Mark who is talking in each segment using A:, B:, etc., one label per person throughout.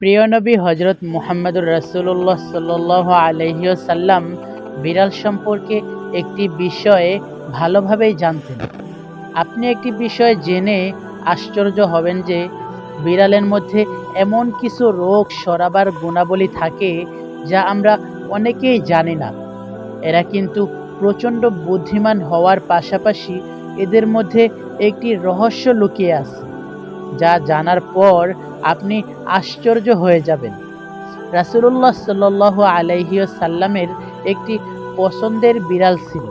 A: প্রিয় নবী হজরত মুহাম্মদুর রসুল্লাহ সাল্লাল্লাহু আলাইহি সাল্লাম বিড়াল সম্পর্কে একটি বিষয়ে ভালোভাবেই জানতেন। আপনি একটি বিষয় জেনে আশ্চর্য হবেন যে বিড়ালের মধ্যে এমন কিছু রোগ সরাবার গুণাবলী থাকে যা আমরা অনেকেই জানি না। এরা কিন্তু প্রচণ্ড বুদ্ধিমান হওয়ার পাশাপাশি এদের মধ্যে একটি রহস্য লুকিয়ে আছে। যা জানার পর আপনি আশ্চর্য হয়ে যাবেন। রাসুলুল্লাহ সাল্লাহ আলাইহি সাল্লামের একটি পছন্দের বিড়াল ছিল।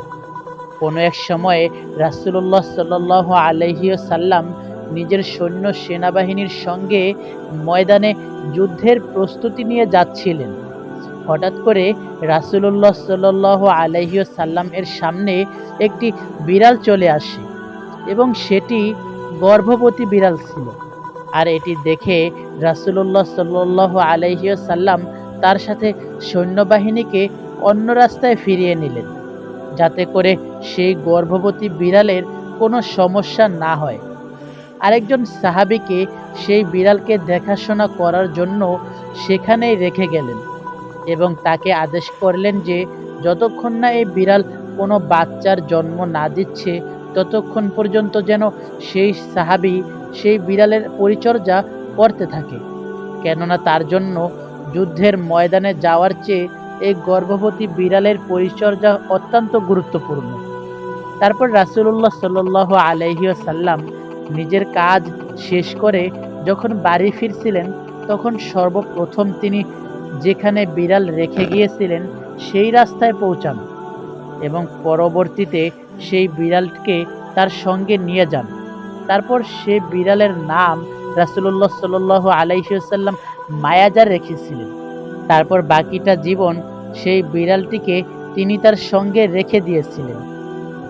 A: কোনো এক সময়ে রাসুলুল্লাহ সাল্লাহ আলাইহি সাল্লাম নিজের সৈন্য সেনাবাহিনীর সঙ্গে ময়দানে যুদ্ধের প্রস্তুতি নিয়ে যাচ্ছিলেন। হঠাৎ করে রাসুলুল্লাহ সাল্লাহ আলাইহি সাল্লাম এর সামনে একটি বিড়াল চলে আসে এবং সেটি গর্ভবতী বিড়াল ছিল। আর এটি দেখে রাসুলুল্লাহ সাল্লাহ আলাইহিও সাল্লাম তার সাথে সৈন্যবাহিনীকে অন্য রাস্তায় ফিরিয়ে নিলেন, যাতে করে সেই গর্ভবতী বিড়ালের কোনো সমস্যা না হয়। আরেকজন সাহাবিকে সেই বিড়ালকে দেখাশোনা করার জন্য সেখানেই রেখে গেলেন এবং তাকে আদেশ করলেন যে, যতক্ষণ না এই বিড়াল কোনো বাচ্চার জন্ম না দিচ্ছে ততক্ষণ পর্যন্ত যেন সেই সাহাবি, সেই বিড়ালের পরিচর্যা করতে থাকে। কেননা তার জন্য যুদ্ধের ময়দানে যাওয়ার চেয়ে এই গর্ভবতী বিড়ালের পরিচর্যা অত্যন্ত গুরুত্বপূর্ণ। তারপর রাসুলুল্লাহ সাল্লাহ আলহিও সাল্লাম নিজের কাজ শেষ করে যখন বাড়ি ফিরছিলেন, তখন সর্বপ্রথম তিনি যেখানে বিড়াল রেখে গিয়েছিলেন, সেই রাস্তায় পৌঁছান এবং পরবর্তীতে সেই বিড়ালকে তার সঙ্গে নিয়ে যান। তারপর সে বিড়ালের নাম রাসুলুল্লাহ সাল আলাইসাল্লাম মায়াজার রেখেছিলেন। তারপর বাকিটা জীবন সেই বিড়ালটিকে তিনি তার সঙ্গে রেখে দিয়েছিলেন।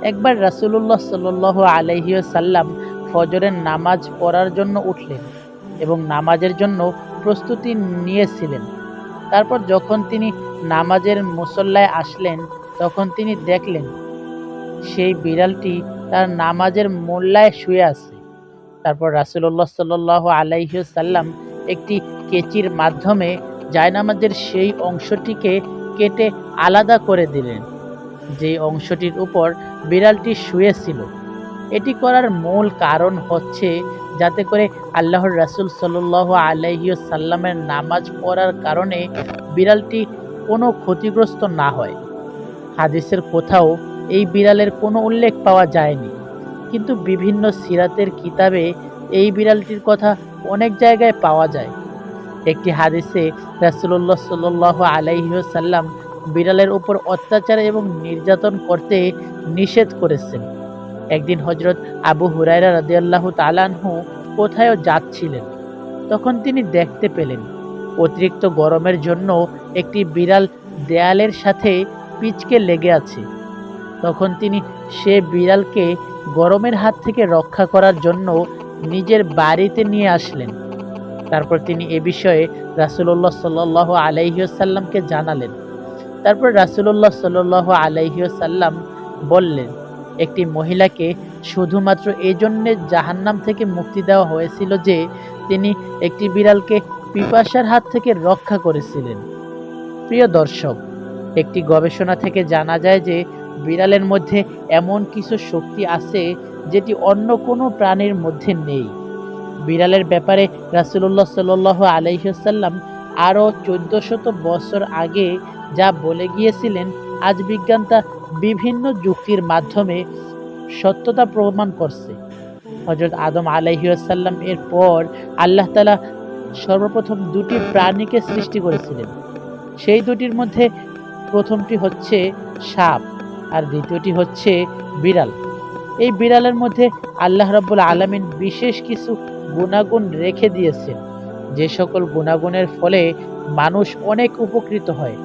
A: একবার রাসুলুল্লাহ সাল আলাইসাল্লাম ফজরের নামাজ পড়ার জন্য উঠলেন এবং নামাজের জন্য প্রস্তুতি নিয়েছিলেন। তারপর যখন তিনি নামাজের মুসল্লায় আসলেন, তখন তিনি দেখলেন সেই বিড়ালটি তার নামাজের মোল্লায় শুয়ে আছে। তারপর রাসুল্লাহ সাল আলাইসাল্লাম একটি কেচির মাধ্যমে জায়নামাজের সেই অংশটিকে কেটে আলাদা করে দিলেন। যে অংশটির উপর বিড়ালটি শুয়েছিল। এটি করার মূল কারণ হচ্ছে যাতে করে আল্লাহর রাসুল সাল্লাহ আলাইসাল্লামের নামাজ পড়ার কারণে বিড়ালটি কোনো ক্ষতিগ্রস্ত না হয়। হাদিসের কোথাও এই বিড়ালের কোনো উল্লেখ পাওয়া যায়নি। কিন্তু বিভিন্ন সিরাতের কিতাবে এই বিড়ালটির কথা অনেক জায়গায় পাওয়া যায়। একটি হাদিসে রাসুল্লাহ সাল্লাহ আলাইসাল্লাম বিড়ালের উপর অত্যাচার এবং নির্যাতন করতে নিষেধ করেছেন। একদিন হজরত আবু হুরাইরা রাদিয়াল্লাহু তালানহু কোথায়ও যাচ্ছিলেন, তখন তিনি দেখতে পেলেন, অতিরিক্ত গরমের জন্য একটি বিড়াল দেয়ালের সাথে পিচকে লেগে আছে। তখন তিনি সে বিড়ালকে গরমের হাত থেকে রক্ষা করার জন্য নিজের বাড়িতে নিয়ে আসলেন। তারপর তিনি এ বিষয়ে রাসুল্লাহ সাল আলাইসাল্লামকে জানালেন। তারপর রাসুল্লাহ সাল আলাইসাল্লাম বললেন, একটি মহিলাকে শুধুমাত্র এই জন্যে জাহান্নাম থেকে মুক্তি দেওয়া হয়েছিল যে তিনি একটি বিড়ালকে পিপাসার হাত থেকে রক্ষা করেছিলেন। প্রিয় দর্শক, একটি গবেষণা থেকে জানা যায় যে বিড়ালের মধ্যে এমন কিছু শক্তি আছে যেটি অন্য কোনো প্রাণীর মধ্যে নেই। বিড়ালের ব্যাপারে রাসুল্লাহ সাল আলাইসাল্লাম আরও চোদ্দশত বছর আগে যা বলে গিয়েছিলেন, আজ বিজ্ঞান তা বিভিন্ন যুক্তির মাধ্যমে সত্যতা প্রমাণ করছে। হজরত আদম আলাইসাল্লাম এর পর আল্লাহ তালা সর্বপ্রথম দুটি প্রাণীকে সৃষ্টি করেছিলেন। সেই দুটির মধ্যে প্রথমটি হচ্ছে সাপ। আর দ্বিতীয়টি হচ্ছে বিড়াল। এই বিড়ালের মধ্যে আল্লাহ রাব্বুল আলমিন বিশেষ কিছু গুণাগুণ রেখে দিয়েছেন। যে সকল গুণাগুণের ফলে মানুষ অনেক উপকৃত হয়।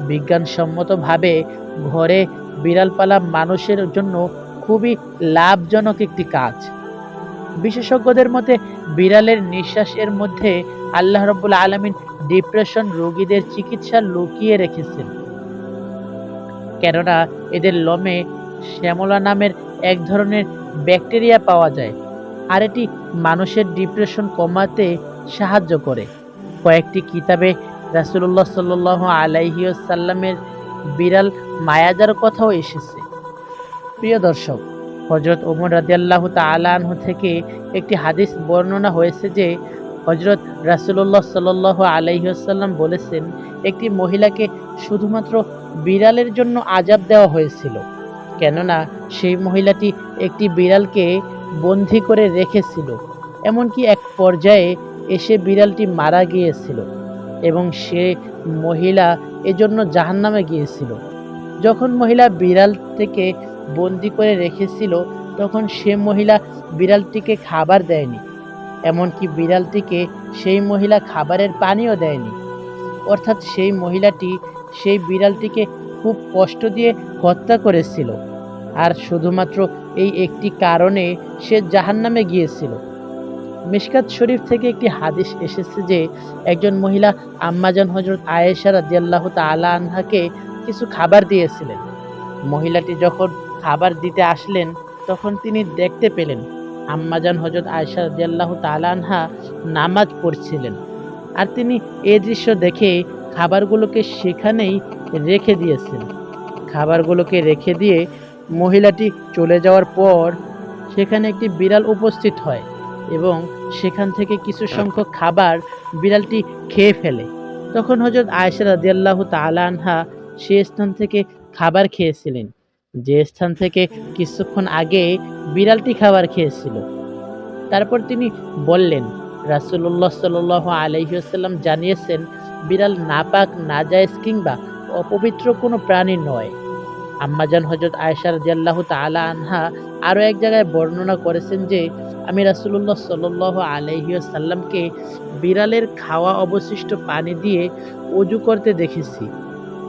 A: বিজ্ঞানসম্মতভাবে ঘরে বিড়াল পালা মানুষের জন্য খুবই লাভজনক একটি কাজ। বিশেষজ্ঞদের মতে, বিড়ালের নিঃশ্বাসের মধ্যে আল্লাহ রব্বুল আলমিন ডিপ্রেশন রোগীদের চিকিৎসা লুকিয়ে রেখেছেন। কেননা এদের লোমে শ্যামলা নামের এক ধরনের ব্যাকটেরিয়া পাওয়া যায়, আর এটি মানুষের ডিপ্রেশন কমাতে সাহায্য করে। কয়েকটি কিতাবে রাসুল্লাহ সাল্লাহ আলাইহিসাল্লামের বিড়াল মায়াজার কথাও এসেছে। প্রিয় দর্শক হজরত ওমর রাদিয়াল্লাহু তাআলা আনহু থেকে একটি হাদিস বর্ণনা হয়েছে যে হজরত রাসুল্লাহ সাল্লাহ আলাইসাল্লাম বলেছেন, একটি মহিলাকে শুধুমাত্র বিড়ালের জন্য আজাব দেওয়া হয়েছিল, কেননা সেই মহিলাটি একটি বিড়ালকে বন্দি করে রেখেছিল, এমনকি এক পর্যায়ে এসে বিড়ালটি মারা গিয়েছিল এবং সে মহিলা এজন্য জাহান্নামে গিয়েছিল। যখন মহিলা বিড়াল থেকে বন্দি করে রেখেছিল, তখন সে মহিলা বিড়ালটিকে খাবার দেয়নি, এমনকি বিড়ালটিকে সেই মহিলা খাবারের পানিও দেয়নি। অর্থাৎ সেই মহিলাটি সেই বিড়ালটিকে খুব কষ্ট দিয়ে হত্যা করেছিল। আর শুধুমাত্র এই একটি কারণে সে জাহান্নামে গিয়েছিল। মিশকাত শরীফ থেকে একটি হাদিস এসেছে যে, একজন মহিলা আম্মাজান হজরত আয়েশা রাদিয়াল্লাহু তাআলা আনহাকে কিছু খাবার দিয়েছিলেন। মহিলাটি যখন খাবার দিতে আসলেন, তখন তিনি দেখতে পেলেন আম্মাজান হজরত আয়েশা রাদিয়াল্লাহু তাআলা আনহা নামাজ পড়ছিলেন। আর তিনি এ দৃশ্য দেখে খাবারগুলোকে সেখানেই রেখে দিয়েছেন। খাবারগুলোকে রেখে দিয়ে মহিলাটি চলে যাওয়ার পর সেখানে একটি বিড়াল উপস্থিত হয় এবং সেখান থেকে কিছু সংখ্যক খাবার বিড়ালটি খেয়ে ফেলে। তখন হজরত আয়েশা রাদিয়াল্লাহু তাআলা আনহা সে স্থান থেকে খাবার খেয়েছিলেন। যে স্থান থেকে কিছুক্ষণ আগে বিড়ালটি খাবার খেয়েছিল। তারপর তিনি বললেন সাল্লাল্লাহু আলাইহি ওয়াসাল্লাম জানিয়েছেন বিড়াল নাপাক, নাজায়েজ কিংবা অপবিত্র কোনো প্রাণী নয়। আম্মাজান হজরত আয়েশা রাদিয়াল্লাহু তাআলা আনহা আরও এক জায়গায় বর্ণনা করেছেন যে, আমি রাসূলুল্লাহ সাল্লাল্লাহু আলাইহি ওয়াসাল্লামকে বিড়ালের খাওয়া অবশিষ্ট পানি দিয়ে অজু করতে দেখেছি।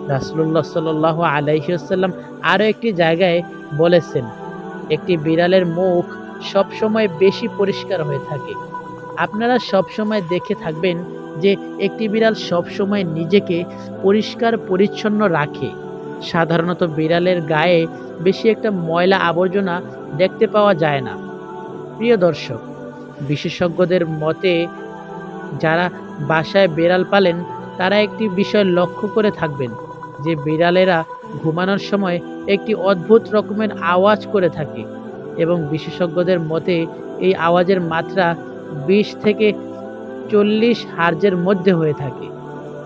A: রাসূলুল্লাহ সাল্লাল্লাহু আলাইহি ওয়াসাল্লাম আরও একটি জায়গায় বলেছেন, একটি বিড়ালের মুখ সবসময় বেশি পরিষ্কার হয়ে থাকে। আপনারা সবসময় দেখে থাকবেন যে একটি বিড়াল সবসময় নিজেকে পরিষ্কার, পরিচ্ছন্ন রাখে। সাধারণত বিড়ালের গায়ে বেশি একটা ময়লা আবর্জনা দেখতে পাওয়া যায় না। প্রিয় দর্শক, বিশেষজ্ঞদের মতে যারা বাসায় বিড়াল পালেন, তারা একটি বিষয় লক্ষ্য করে থাকবেন যে বিড়ালেরা ঘুমানোর সময় একটি অদ্ভুত রকমের আওয়াজ করে থাকে এবং বিশেষজ্ঞদের মতে এই আওয়াজের মাত্রা বিশ থেকে চল্লিশ হার্জের মধ্যে হয়ে থাকে।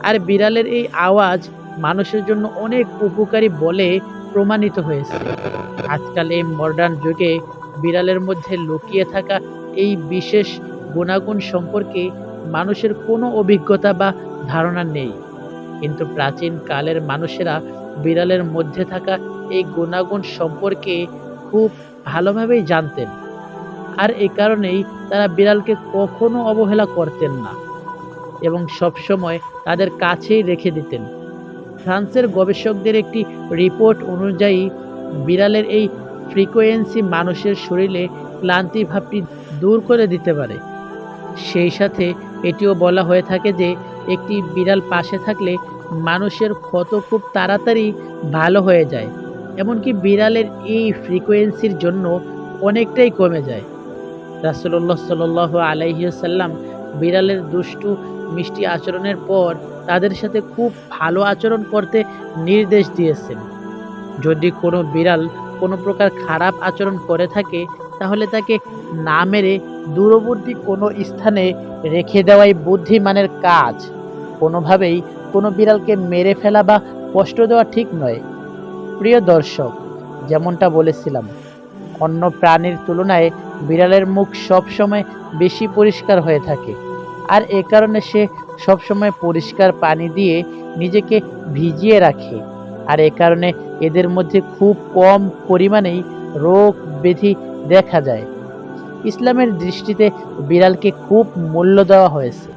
A: আর বিড়ালের এই আওয়াজ মানুষের জন্য অনেক উপকারী বলে প্রমাণিত হয়েছে। আজকাল এই মডার্ন যুগে বিড়ালের মধ্যে লুকিয়ে থাকা এই বিশেষ গুণাগুণ সম্পর্কে মানুষের কোনো অভিজ্ঞতা বা ধারণা নেই। কিন্তু প্রাচীন কালের মানুষেরা বিড়ালের মধ্যে থাকা এই গুণাগুণ সম্পর্কে খুব ভালোভাবেই জানতেন। আর এই কারণেই তারা বিড়ালকে কখনো অবহেলা করতেন না এবং সবসময় তাদের কাছেই রেখে দিতেন। ফ্রান্সের গবেষকদের একটি রিপোর্ট অনুযায়ী, বিড়ালের এই ফ্রিকোয়েন্সি মানুষের শরীরে ক্লান্তি ভাবটি দূর করে দিতে পারে। সেই সাথে এটিও বলা হয়ে থাকে যে, একটি বিড়াল পাশে থাকলে মানুষের ক্ষত খুব তাড়াতাড়ি ভালো হয়ে যায়, এমনকি বিড়ালের এই ফ্রিকোয়েন্সির জন্য অনেকটাই কমে যায়। রাসুল্লাহ সাল আলাইসাল্লাম বিড়ালের দুষ্টু, মিষ্টি আচরণের পর তাদের সাথে খুব ভালো আচরণ করতে নির্দেশ দিয়েছেন। যদি কোনো বিড়াল কোনো প্রকার খারাপ আচরণ করে থাকে, তাহলে তাকে না মেরে দূরবর্তী কোনো স্থানে রেখে দেওয়াই বুদ্ধিমানের কাজ। কোনোভাবেই কোনো বিড়ালকে মেরে ফেলা বা কষ্ট দেওয়া ঠিক নয়। প্রিয় দর্শক, যেমনটা বলেছিলাম, অন্য প্রাণীর তুলনায় বিড়ালের মুখ সবসময় বেশি পরিষ্কার হয়ে থাকে। আর এ কারণে সে সবসময় পরিষ্কার পানি দিয়ে নিজেকে ভিজিয়ে রাখে। আর এ কারণে এদের মধ্যে খুব কম পরিমাণেই রোগ ব্যাধি দেখা যায়। ইসলামের দৃষ্টিতে বিড়ালকে খুব মূল্য দেওয়া হয়েছে।